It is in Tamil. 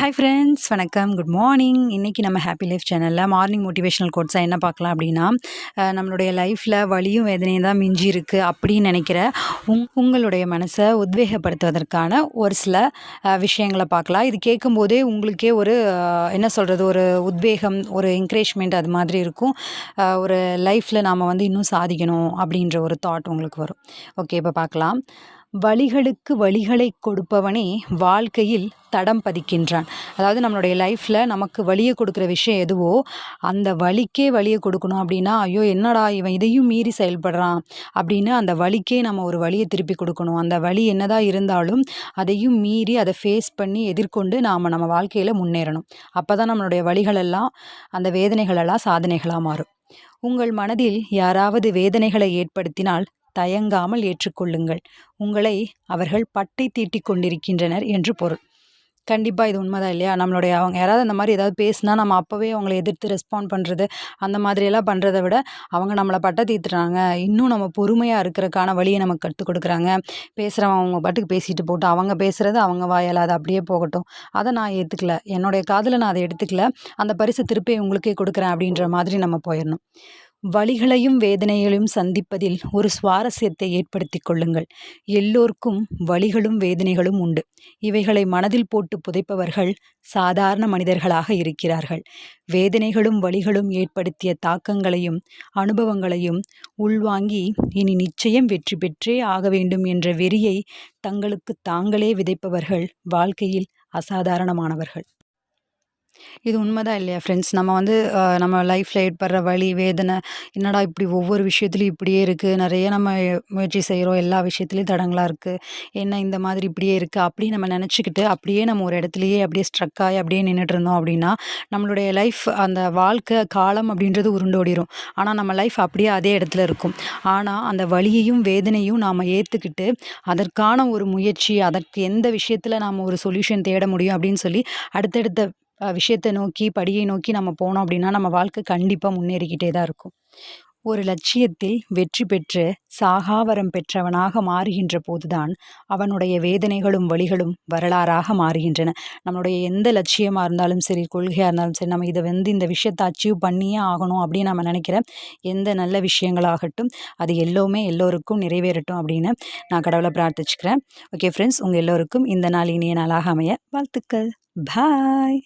ஹாய் ஃப்ரெண்ட்ஸ் வணக்கம். குட் மார்னிங் இன்றைக்கி நம்ம ஹாப்பி லைஃப் சேனலில் மார்னிங் மோட்டிவேஷனல் கோட்ஸாக என்ன பார்க்கலாம் அப்படின்னா நம்மளுடைய லைஃப்பில் வலியும் வேதனையும் தான் மிஞ்சி இருக்குது அப்படின்னு நினைக்கிற உங் உங்களுடைய மனசை உத்வேகப்படுத்துவதற்கான ஒரு சில விஷயங்களை பார்க்கலாம். இது கேட்கும்போதே உங்களுக்கே ஒரு என்ன சொல்கிறது ஒரு உத்வேகம் ஒரு என்கரேஜ்மெண்ட் அது மாதிரி இருக்கும். ஒரு லைஃப்பில் நாம் வந்து இன்னும் சாதிக்கணும் அப்படின்ற ஒரு தாட் உங்களுக்கு வரும். ஓகே இப்போ பார்க்கலாம். வழிகளுக்கு வழிகளை கொடுப்பவனே வாழ்க்கையில் தடம் பதிக்கின்றான். அதாவது நம்மளுடைய லைஃப்பில் நமக்கு வழியை கொடுக்குற விஷயம் எதுவோ அந்த வழிக்கே வழியை கொடுக்கணும் அப்படின்னா ஐயோ என்னடா இவன் இதையும் மீறி செயல்படுறான் அப்படின்னு அந்த வழிக்கே நம்ம ஒரு வழியை திருப்பி கொடுக்கணும். அந்த வழி என்னதான் இருந்தாலும் அதையும் மீறி அதை ஃபேஸ் பண்ணி எதிர்கொண்டு நாம் நம்ம வாழ்க்கையில் முன்னேறணும். அப்போ தான் நம்மளுடைய வழிகளெல்லாம் அந்த வேதனைகளெல்லாம் சாதனைகளாக மாறும். உங்கள் மனதில் யாராவது வேதனைகளை ஏற்படுத்தினால் தயங்காமல் ஏற்றுக்கொள்ளுங்கள். உங்களை அவர்கள் பட்டை தீட்டிக் கொண்டிருக்கின்றனர் என்று பொருள். கண்டிப்பாக இது உண்மைதான் இல்லையா? நம்மளுடைய அவங்க யாராவது அந்த மாதிரி ஏதாவது பேசுனா நம்ம அப்போவே அவங்கள எதிர்த்து ரெஸ்பாண்ட் பண்ணுறது அந்த மாதிரியெல்லாம் பண்ணுறத விட அவங்க நம்மளை பட்டை தீர்த்துறாங்க இன்னும் நம்ம பொறுமையாக இருக்கிறக்கான வழியை நமக்கு கற்றுக் கொடுக்குறாங்க. பேசுகிறவங்க அவங்க பாட்டுக்கு பேசிட்டு போட்டு அவங்க பேசுகிறது அவங்க வாயால் அது அப்படியே போகட்டும். அதை நான் ஏற்றுக்கல என்னுடைய காதில் நான் அதை எடுத்துக்கல. அந்த பரிசு திருப்பி உங்களுக்கே கொடுக்குறேன் அப்படின்ற மாதிரி நம்ம போயிடணும். வழிகளையும் வேதனைகளையும் சந்திப்பதில் ஒரு சுவாரஸ்யத்தை ஏற்படுத்திக் கொள்ளுங்கள். எல்லோருக்கும் வழிகளும் வேதனைகளும் உண்டு. இவைகளை மனதில் போட்டு புதைப்பவர்கள் சாதாரண மனிதர்களாக இருக்கிறார்கள். வேதனைகளும் வலிகளும் ஏற்படுத்திய தாக்கங்களையும் அனுபவங்களையும் உள்வாங்கி இனி நிச்சயம் வெற்றி பெற்றே ஆக வேண்டும் என்ற வெறியை தங்களுக்கு தாங்களே விதைப்பவர்கள் வாழ்க்கையில் அசாதாரணமானவர்கள். இது உண்மைதான் இல்லையா ஃப்ரெண்ட்ஸ் நம்ம வந்து நம்ம லைஃப்பில் ஏற்படுற வலி வேதனை என்னடா இப்படி ஒவ்வொரு விஷயத்துலையும் இப்படியே இருக்குது நிறைய நம்ம முயற்சி செய்கிறோம் எல்லா விஷயத்துலையும் தடங்களாக இருக்குது என்ன இந்த மாதிரி இப்படியே இருக்குது அப்படி நம்ம நினச்சிக்கிட்டு அப்படியே நம்ம ஒரு இடத்துலையே அப்படியே ஸ்ட்ரக் ஆகி அப்படியே நின்றுட்டு இருந்தோம் அப்படின்னா நம்மளுடைய லைஃப் அந்த வாழ்க்கை காலம் அப்படின்றது உருண்டோடிரும் ஆனால் நம்ம லைஃப் அப்படியே அதே இடத்துல இருக்கும். ஆனால் அந்த வலியையும் வேதனையும் நாம் ஏற்றுக்கிட்டு அதற்கான ஒரு முயற்சி அதற்கு எந்த விஷயத்தில் நாம் ஒரு சொல்யூஷன் தேட முடியும் அப்படின்னு சொல்லி அடுத்தடுத்த விஷயத்தை நோக்கி படியை நோக்கி நம்ம போனோம் அப்படின்னா நம்ம வாழ்க்கை கண்டிப்பாக முன்னேறிக்கிட்டே தான் இருக்கும். ஒரு லட்சியத்தில் வெற்றி பெற்று சாகாவரம் பெற்றவனாக மாறுகின்ற போதுதான் அவனுடைய வேதனைகளும் வலிகளும் வரலாறாக மாறுகின்றன. நம்மளுடைய எந்த லட்சியமாக இருந்தாலும் சரி கொள்கையாக இருந்தாலும் சரி நம்ம இதை வந்து இந்த விஷயத்தை அச்சீவ் பண்ணியே ஆகணும் அப்படின்னு நம்ம நினைக்கிற எந்த நல்ல விஷயங்களாகட்டும் அது எல்லோருமே எல்லோருக்கும் நிறைவேறட்டும் அப்படின்னு நான் கடவுளை பிரார்த்திச்சுக்கிறேன். ஓகே ஃப்ரெண்ட்ஸ் உங்கள் எல்லோருக்கும் இந்த நாள் இனிய நாளாக அமைய வாழ்த்துக்கள். பாய்